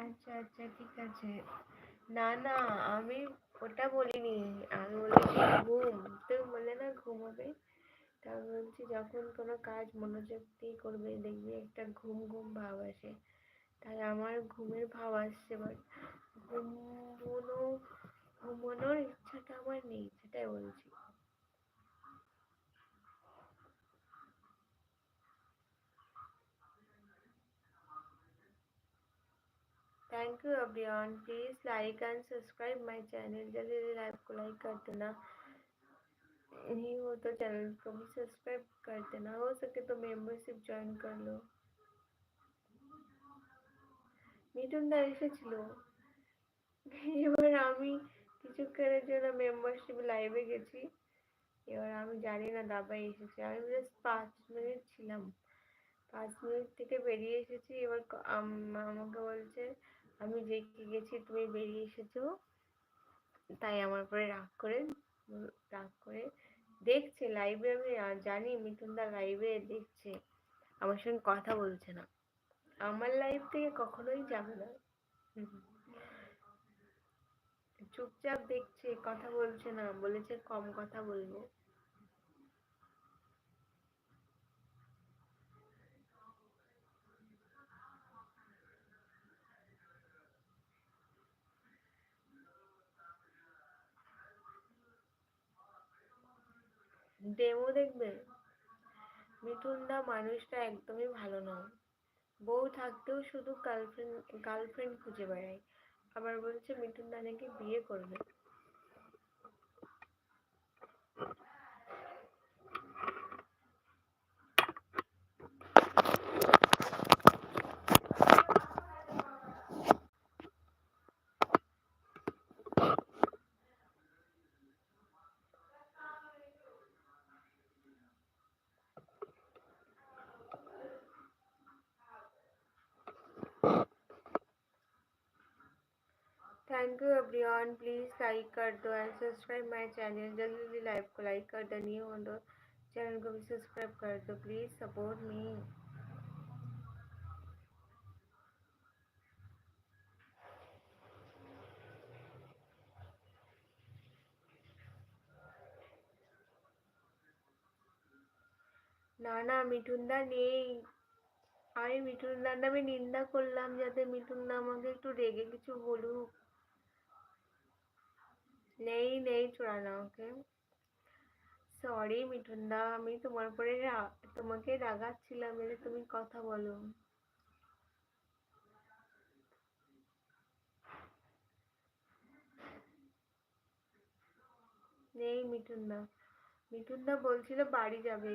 আচ্ছা আচ্ছা ঠিক আছে। না না, আমি ওটা বলিনি। আমি বলেছি ঘুম। তুমি বললে না ঘুমাবে? তা আমি বলছি, যখন কোনো কাজ মনোযোগ দিয়ে করবে, দেখবি একটা ঘুম ঘুম ভাব আসে। তাই আমার ঘুমের ভাব আসছে বাট ঘুমোনো, ঘুমোনোর ইচ্ছাটা আমার নেই, সেটাই বলছি। थैंक यू अभियान please like and subscribe my channel जल्दी जल्दी लाइव को लाइक कर देना नहीं हो तो चैनल को भी सब्सक्राइब कर देना हो सके तो मेंबरशिप ज्वाइन कर लो মিঠুন দা এসেছিল এবার আমি কিছুক্ষণের জন্য মেম্বারশিপ লাইভে গেছি এবার আমি জানি না দাদা এসেছে আমি জাস্ট পাঁচ মিনিট ছিলাম পাঁচ মিনিট থেকে বেরিয়ে এসেছি এবার আমাকে বলছে আমি রেখে গেছি, তুমি বেরিয়ে এসেছ। তাই আমার পরে রাগ করে রাগ করে দেখছে লাইভে আমি জানি মিঠুনদা লাইভে দেখছে। আমার সঙ্গে কথা বলছে না। আমার লাইফ থেকে কখনোই যাবে না। চুপচাপ দেখছে, কথা বলছে না, বলেছে কম কথা বলব। ডেমো দেখবে? মিঠুনদা মানুষটা একদমই ভালো নয়। বউ থাকতেও শুধু গার্লফ্রেন্ড গার্লফ্রেন্ড খুঁজে বেড়ায়। আবার বলছে মিঠুনদা নাকি বিয়ে করবে? thank you everyone please like कर दो एंड सब्सक्राइब माय चैनल जल्दी जल्दी लाइव को लाइक कर दो न्यू हो तो चैनल को भी सब्सक्राइब कर दो प्लीज़ सपोर्ट मी না না মিঠুনদা নেই আমি মিঠুনদার নামে নিন্দা করলাম যাতে মিঠুনদা আমাকে একটু রেগে কিছু বলুক নেই নেই চোরানো ওকে সরি মিঠুনদা আমি তোমার উপরে তোমাকে রাগাচ্ছিলাম এলে তুমি কথা বলো নেই মিঠুন দা মিঠুন দা বলছিল বাড়ি যাবে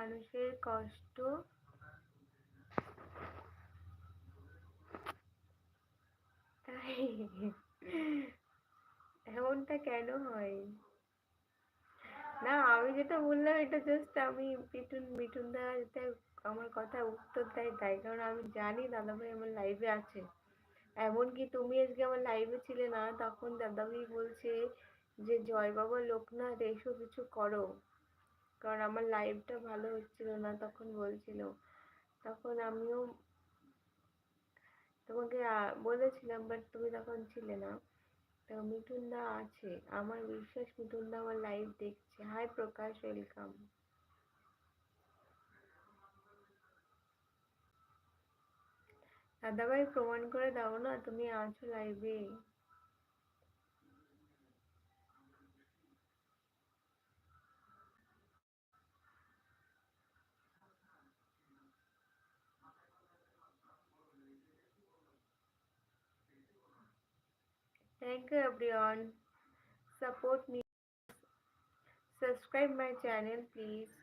মানুষের কষ্ট এমনটা কেন হয়? না, আমি যেটা বললাম, এটা জাস্ট আমি মিঠুন মিঠুন দা যাতে আমার কথা উত্তর দেয় তাই। কারণ আমি জানি দাদাভাই আমার লাইভে আছে। এমনকি তুমি আজকে আমার লাইভে ছিলে না, তখন দাদাভাই বলছে যে জয় বাবা লোকনাথ এসো কিছু করো। কারণ আমার লাইভটা ভালো হচ্ছিল না তখন বলছিল। তখন আমিও তোমাকে বলেছিলাম বাট তুমি তখন ছিলে না। তো মিঠুনদা আছে। আমার বিশ্বাস, মিঠুনদা আমার লাইভ দেখছে। হাই প্রকাশ ওয়েলকাম দাদাভাই, প্রমাণ করে দাও না, তুমি আছো লাইভে Thank you everyone. Support me. Subscribe my channel please.